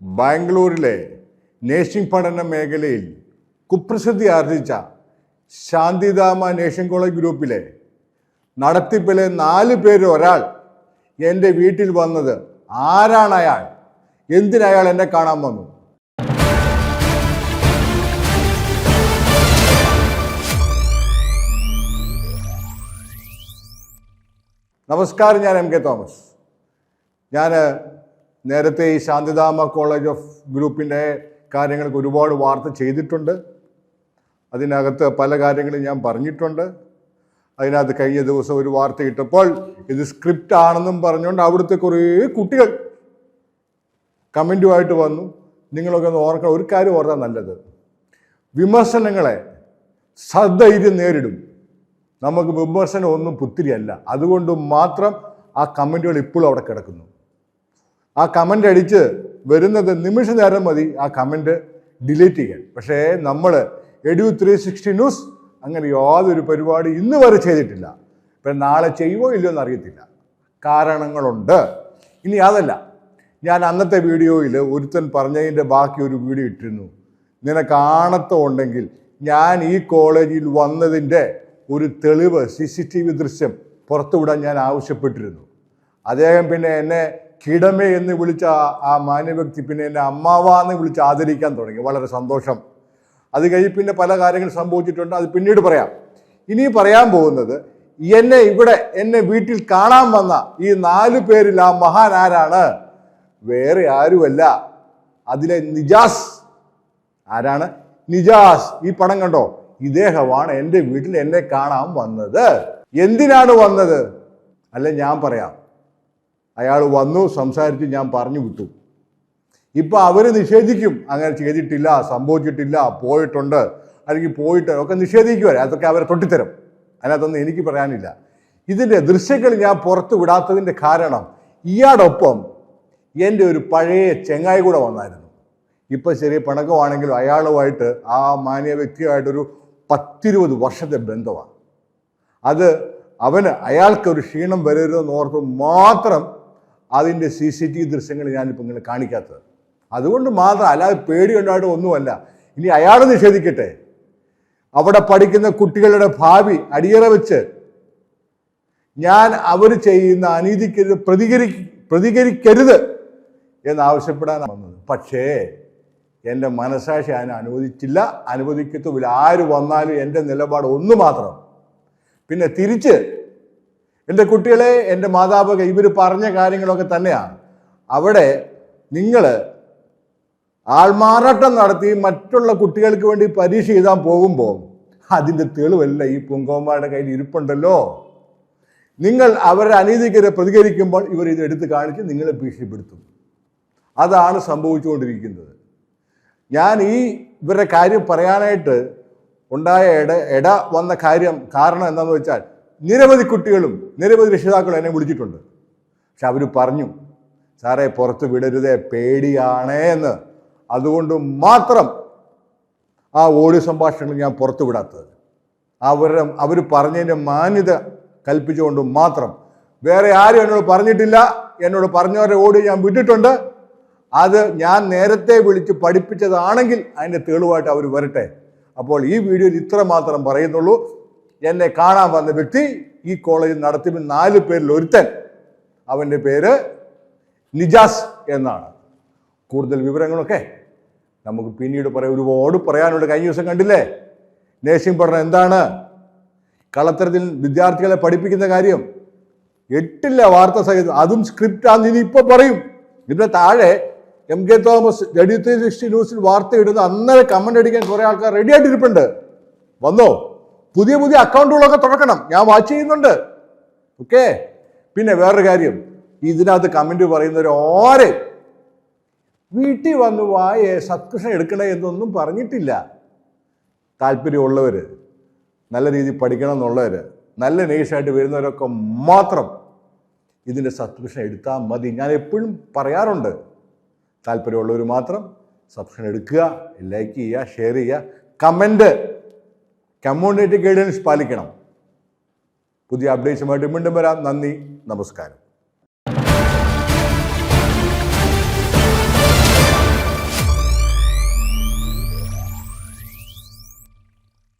ബാംഗ്ലൂരിലെ നേഴ്സിംഗ് പഠന മേഖലയിൽ കുപ്രസിദ്ധി ആർജിച്ച ശാന്തിധാമ നേഴ്സിംഗ് കോളേജ് ഗ്രൂപ്പിലെ നടത്തിപ്പിലെ നാല് പേര് ഒരാൾ എന്റെ വീട്ടിൽ വന്നത് ആരാണ് അയാൾ? എന്തിനയാൾ എന്നെ കാണാൻ വന്നു? നമസ്കാരം ഞാൻ എം കെ തോമസ്. ഞാൻ നേരത്തെ ഈ ശാന്തിധാമ കോളേജ് ഓഫ് ഗ്രൂപ്പിന്റെ കാര്യങ്ങൾക്ക് ഒരുപാട് വാർത്ത ചെയ്തിട്ടുണ്ട്. അതിനകത്ത് പല കാര്യങ്ങളും ഞാൻ പറഞ്ഞിട്ടുണ്ട്. അതിനകത്ത് കഴിഞ്ഞ ദിവസം ഒരു വാർത്ത ഇട്ടപ്പോൾ ഇത് സ്ക്രിപ്റ്റ് ആണെന്നും പറഞ്ഞുകൊണ്ട് അവിടുത്തെ കുറേ കുട്ടികൾ കമന്റുമായിട്ട് വന്നു. നിങ്ങളൊക്കെ ഒന്ന് ഓർക്കണം ഒരു കാര്യം ഓർത്താൽ നല്ലത്. വിമർശനങ്ങളെ സധൈര്യം നേരിടും. നമുക്ക് വിമർശനം ഒന്നും പുത്തിരിയല്ല. അതുകൊണ്ട് മാത്രം ആ കമന്റുകൾ ഇപ്പോഴും അവിടെ കിടക്കുന്നു. ആ കമന്റ് അടിച്ച് വരുന്നത് നിമിഷ നേരം മതി. ആ കമന്റ് ഡിലീറ്റ് ചെയ്യാൻ. പക്ഷേ നമ്മൾ എഡ്യൂ ത്രീ സിക്സ്റ്റി ന്യൂസ് അങ്ങനെ യാതൊരു പരിപാടി ഇന്ന് വരെ ചെയ്തിട്ടില്ല. ഇപ്പം നാളെ ചെയ്യുമോ ഇല്ലയോ എന്ന് അറിയത്തില്ല. കാരണങ്ങളുണ്ട്. ഇനി അതല്ല. ഞാൻ അന്നത്തെ വീഡിയോയിൽ ഒരുത്തൻ പറഞ്ഞതിന്റെ ബാക്കി ഒരു വീഡിയോ ഇട്ടിരുന്നു. നിനക്ക് ആണത്തമുണ്ടെങ്കിൽ ഞാൻ ഈ കോളേജിൽ വന്നതിന്റെ ഒരു തെളിവ് സി സി ടി വി ദൃശ്യം പുറത്തുവിടാൻ ഞാൻ ആവശ്യപ്പെട്ടിരുന്നു. അദ്ദേഹം പിന്നെ എന്നെ കിടമ എന്ന് വിളിച്ച ആ- മാന്യവ്യക്തി പിന്നെ എന്നെ അമ്മാവ എന്ന് വിളിച്ച് ആദരിക്കാൻ തുടങ്ങി. വളരെ സന്തോഷം. അത് കഴിഞ്ഞ് പിന്നെ പല കാര്യങ്ങൾ സംഭവിച്ചിട്ടുണ്ട്. അത് പിന്നീട് പറയാം. ഇനി പറയാൻ പോകുന്നത് എന്നെ ഇവിടെ എന്നെ വീട്ടിൽ കാണാൻ വന്ന ഈ നാല് പേരിൽ ആ മഹാൻ ആരാണ്? വേറെ ആരുമല്ല. അതിലെ നിജാസ് ആരാണ്? നിജാസ് ഈ പടം കണ്ടോ? ഇദ്ദേഹമാണ് എന്റെ വീട്ടിൽ എന്നെ കാണാൻ വന്നത്. എന്തിനാണ് വന്നത്? അല്ല ഞാൻ പറയാം. അയാൾ വന്നു സംസാരിച്ച് ഞാൻ പറഞ്ഞു വിട്ടു. ഇപ്പോൾ അവർ നിഷേധിക്കും. അങ്ങനെ ചെയ്തിട്ടില്ല സംഭവിച്ചിട്ടില്ല പോയിട്ടുണ്ട്. അല്ലെങ്കിൽ പോയിട്ട് ഒക്കെ നിഷേധിക്കുക അതൊക്കെ അവരെ തൊട്ടിത്തരും. അതിനകത്തൊന്നും എനിക്ക് പറയാനില്ല. ഇതിന്റെ ദൃശ്യങ്ങൾ ഞാൻ പുറത്തു വിടാത്തതിന്റെ കാരണം ഇയാടൊപ്പം എന്റെ ഒരു പഴയ ചെങ്ങായി കൂടെ വന്നായിരുന്നു. ഇപ്പം ചെറിയ പിണക്കമാണെങ്കിലും അയാളുമായിട്ട് ആ മാന്യ വ്യക്തിയുമായിട്ടൊരു പത്തിരുപത് വർഷത്തെ ബന്ധമാണ്. അത് അവന് അയാൾക്കൊരു ക്ഷീണം വരരുതെന്ന് ഓർത്ത് മാത്രം അതിന്റെ സി സി ടി വി ദൃശ്യങ്ങൾ ഞാനിപ്പോൾ ഇങ്ങനെ കാണിക്കാത്തത്. അതുകൊണ്ട് മാത്രം അല്ലാതെ പേടി ഉണ്ടായിട്ട് ഒന്നുമല്ല. ഇനി അയാൾ നിഷേധിക്കട്ടെ. അവിടെ പഠിക്കുന്ന കുട്ടികളുടെ ഭാവി അടിയറ വെച്ച് ഞാൻ അവർ ചെയ്യുന്ന അനീതിക്കെതിരെ പ്രതികരി പ്രതികരിക്കരുത് എന്നാവശ്യപ്പെടാനാണ് വന്നത്. പക്ഷേ എന്റെ മനസാക്ഷി അതിനെ അനുവദിച്ചില്ല. അനുവദിക്കത്തുമില്ല. ആര് വന്നാലും എന്റെ നിലപാട് ഒന്ന് മാത്രം. പിന്നെ തിരിച്ച് എന്റെ കുട്ടികളെ എന്റെ മാതാപിതാക്കൾ ഇവർ പറഞ്ഞ കാര്യങ്ങളൊക്കെ തന്നെയാണ്. അവിടെ നിങ്ങൾ ആൾമാറാട്ടം നടത്തി മറ്റുള്ള കുട്ടികൾക്ക് വേണ്ടി പരീക്ഷ എഴുതാൻ പോകുമ്പോൾ അതിന്റെ തെളിവല്ല ഈ പുങ്കവന്മാരുടെ കയ്യിൽ ഇരിപ്പുണ്ടല്ലോ. നിങ്ങൾ അവരുടെ അനീതിക്കെതിരെ പ്രതികരിക്കുമ്പോൾ ഇവർ ഇത് എടുത്ത് കാണിച്ച് നിങ്ങളെ ഭീഷണിപ്പെടുത്തും. അതാണ് സംഭവിച്ചുകൊണ്ടിരിക്കുന്നത്. ഞാൻ ഈ ഇവരുടെ കാര്യം പറയാനായിട്ട് ഉണ്ടായ ഇട ഇട വന്ന കാര്യം കാരണം എന്താണെന്ന് വെച്ചാൽ നിരവധി കുട്ടികളും നിരവധി രക്ഷിതാക്കളും എന്നെ വിളിച്ചിട്ടുണ്ട്. പക്ഷെ അവർ പറഞ്ഞു സാറേ പുറത്ത് വിടരുതേ പേടിയാണേ എന്ന്. അതുകൊണ്ട് മാത്രം ആ ഓഡിയോ സംഭാഷണങ്ങൾ ഞാൻ പുറത്തു വിടാത്തത്. അവരുടെ അവർ പറഞ്ഞതിന്റെ മാന്യത കൽപ്പിച്ചുകൊണ്ട് മാത്രം. വേറെ ആരും എന്നോട് പറഞ്ഞിട്ടില്ല. എന്നോട് പറഞ്ഞവരുടെ ഓഡിയോ ഞാൻ വിട്ടിട്ടുണ്ട്. അത് ഞാൻ നേരത്തെ വിളിച്ച് പഠിപ്പിച്ചതാണെങ്കിൽ അതിന്റെ തെളിവായിട്ട് അവർ വരട്ടെ. അപ്പോൾ ഈ വീഡിയോയിൽ ഇത്ര മാത്രം പറയുന്നുള്ളൂ. എന്നെ കാണാൻ വന്ന വ്യക്തി ഈ കോളേജ് നടത്തിപ്പിൽ നാല് പേരിൽ ഒരുത്തൻ. അവന്റെ പേര് നിജാസ് എന്നാണ്. കൂടുതൽ വിവരങ്ങളൊക്കെ നമുക്ക് പിന്നീട് പറയാം. ഒരുപാട് പറയാനുണ്ട്. കഴിഞ്ഞ ദിവസം കണ്ടില്ലേ? നേഴ്സിംഗ് പഠനം എന്താണ്? കളത്തരത്തിൽ വിദ്യാർത്ഥികളെ പഠിപ്പിക്കുന്ന കാര്യം. എട്ടില്ല വാർത്ത സഹിതം അതും സ്ക്രിപ്റ്റ് ആണെന്ന് ഇനി ഇപ്പൊ പറയും. ഇതിന്റെ താഴെ M K Thomas ready three sixty ന്യൂസിൽ വാർത്ത ഇടുന്ന അന്നേരം കമന്റ് അടിക്കാൻ കുറെ ആൾക്കാർ റെഡി ആയിട്ടിരിപ്പുണ്ട്. വന്നോ? പുതിയ പുതിയ അക്കൗണ്ടുകളൊക്കെ തുറക്കണം. ഞാൻ വാച്ച് ചെയ്യുന്നുണ്ട്. ഓക്കെ പിന്നെ വേറൊരു കാര്യം. ഇതിനകത്ത് കമന്റ് പറയുന്നവർ ഓരെ വീട്ടിൽ വന്ന് വായേ സബ്സ്ക്രിപ്ഷൻ എടുക്കണേ എന്നൊന്നും പറഞ്ഞിട്ടില്ല. താല്പര്യമുള്ളവർ നല്ല രീതിയിൽ പഠിക്കണം എന്നുള്ളവർ നല്ല നേഴ്സായിട്ട് വരുന്നവരൊക്കെ മാത്രം ഇതിന്റെ സബ്സ്ക്രിപ്ഷൻ എടുത്താൽ മതി. ഞാൻ എപ്പോഴും പറയാറുണ്ട്. താല്പര്യമുള്ളവർ മാത്രം സബ്സ്ക്രിപ്ഷൻ എടുക്കുക ലൈക്ക് ചെയ്യുക ഷെയർ ചെയ്യുക കമന്റ് കമ്മ്യൂണിറ്റി ഗൈഡൻസ് പാലിക്കണം. പുതിയ അപ്ഡേറ്റ്സുമായിട്ട് വീണ്ടും വരാം. നന്ദി നമസ്കാരം.